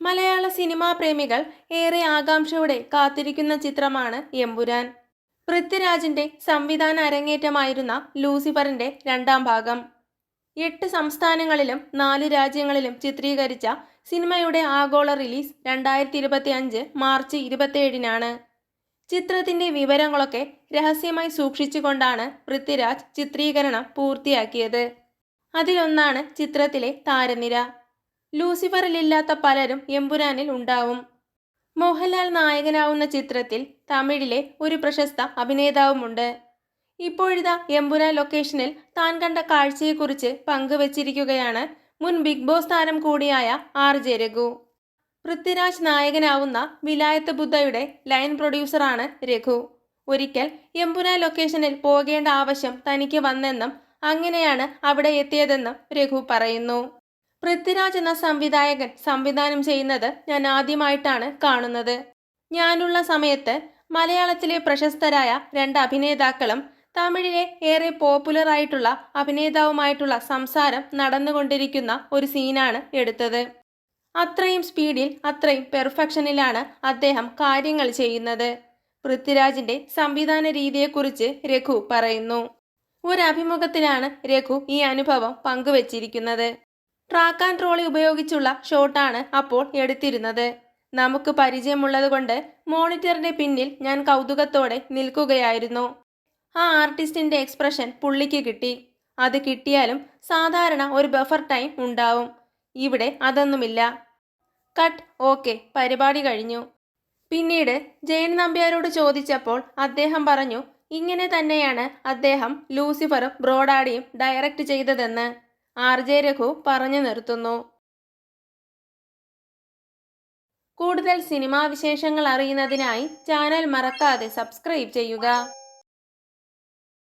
മലയാള cinema പ്രേമികൾ ഏറെ ആകാംക്ഷയോടെ കാത്തിരിക്കുന്ന ചിത്രമാണ് എമ്പുരാൻ. പൃഥ്വിരാജിന്റെ സംവിധാന അരങ്ങേറ്റമായിരുന്ന ലൂസിഫറിന്റെ രണ്ടാം ഭാഗം. എട്ട് സംസ്ഥാനങ്ങളിലും നാല് രാജ്യങ്ങളിലും ചിത്രീകരിച്ച സിനിമയുടെ ആഗോള റിലീസ് രണ്ടായിരത്തി ഇരുപത്തി അഞ്ച് മാർച്ച് ഇരുപത്തിയേഴിനാണ്. ചിത്രത്തിന്റെ വിവരങ്ങളൊക്കെ രഹസ്യമായി സൂക്ഷിച്ചുകൊണ്ടാണ് പൃഥ്വിരാജ് ചിത്രീകരണം പൂർത്തിയാക്കിയത്. അതിലൊന്നാണ് ചിത്രത്തിലെ താരനിര. ലൂസിഫറിലില്ലാത്ത പലരും എമ്പുരാനിൽ ഉണ്ടാവും. മോഹൻലാൽ നായകനാവുന്ന ചിത്രത്തിൽ തമിഴിലെ ഒരു പ്രശസ്ത അഭിനേതാവുമുണ്ട്. ഇപ്പോഴിതാ എമ്പുരാൻ ലൊക്കേഷനിൽ താൻ കണ്ട കാഴ്ചയെക്കുറിച്ച് പങ്കുവച്ചിരിക്കുകയാണ് മുൻ ബിഗ് ബോസ് താരം കൂടിയായ ആർ ജെ രഘു. പൃഥ്വിരാജ് നായകനാവുന്ന വിലായത്ത് ബുദ്ധയുടെ ലൈൻ പ്രൊഡ്യൂസറാണ് രഘു. ഒരിക്കൽ എമ്പുരാൻ ലൊക്കേഷനിൽ പോകേണ്ട ആവശ്യം തനിക്ക് വന്നെന്നും അങ്ങനെയാണ് അവിടെ എത്തിയതെന്നും രഘു പറയുന്നു. പൃഥ്വിരാജ് എന്ന സംവിധായകൻ സംവിധാനം ചെയ്യുന്നത് ഞാൻ ആദ്യമായിട്ടാണ് കാണുന്നത്. ഞാനുള്ള സമയത്ത് മലയാളത്തിലെ പ്രശസ്തരായ രണ്ട് അഭിനേതാക്കളും തമിഴിലെ ഏറെ പോപ്പുലർ ആയിട്ടുള്ള അഭിനേതാവുമായിട്ടുള്ള സംസാരം നടന്നുകൊണ്ടിരിക്കുന്ന ഒരു സീനാണ് എടുത്തത്. അത്രയും സ്പീഡിൽ അത്രയും പെർഫെക്ഷനിലാണ് അദ്ദേഹം കാര്യങ്ങൾ ചെയ്യുന്നത്. പൃഥ്വിരാജിന്റെ സംവിധാന രീതിയെക്കുറിച്ച് രഘു പറയുന്നു. ഒരു അഭിമുഖത്തിലാണ് രഘു ഈ അനുഭവം പങ്കുവച്ചിരിക്കുന്നത്. ട്രാക്ക് ആൻഡ് ട്രോളി ഉപയോഗിച്ചുള്ള ഷോട്ടാണ് അപ്പോൾ എടുത്തിരുന്നത്. നമുക്ക് പരിചയമുള്ളതുകൊണ്ട് മോണിറ്ററിന്റെ പിന്നിൽ ഞാൻ കൗതുകത്തോടെ നിൽക്കുകയായിരുന്നു. ആ ആർട്ടിസ്റ്റിന്റെ എക്സ്പ്രഷൻ പുള്ളിക്ക് കിട്ടി. അത് കിട്ടിയാലും സാധാരണ ഒരു ബഫർ ടൈം ഉണ്ടാവും. ഇവിടെ അതൊന്നുമില്ല. കട്ട് ഓക്കെ പരിപാടി കഴിഞ്ഞു. പിന്നീട് ജയൻ നമ്പ്യാരോട് ചോദിച്ചപ്പോൾ അദ്ദേഹം പറഞ്ഞു ഇങ്ങനെ തന്നെയാണ് അദ്ദേഹം ലൂസിഫറും ബ്രോഡാഡിയും ഡയറക്റ്റ് ചെയ്തതെന്ന്. ആർ ജെ രഘു പറഞ്ഞു നിർത്തുന്നു. കൂടുതൽ സിനിമാ വിശേഷങ്ങൾ അറിയുന്നതിനായി ചാനൽ മറക്കാതെ സബ്സ്ക്രൈബ് ചെയ്യുക.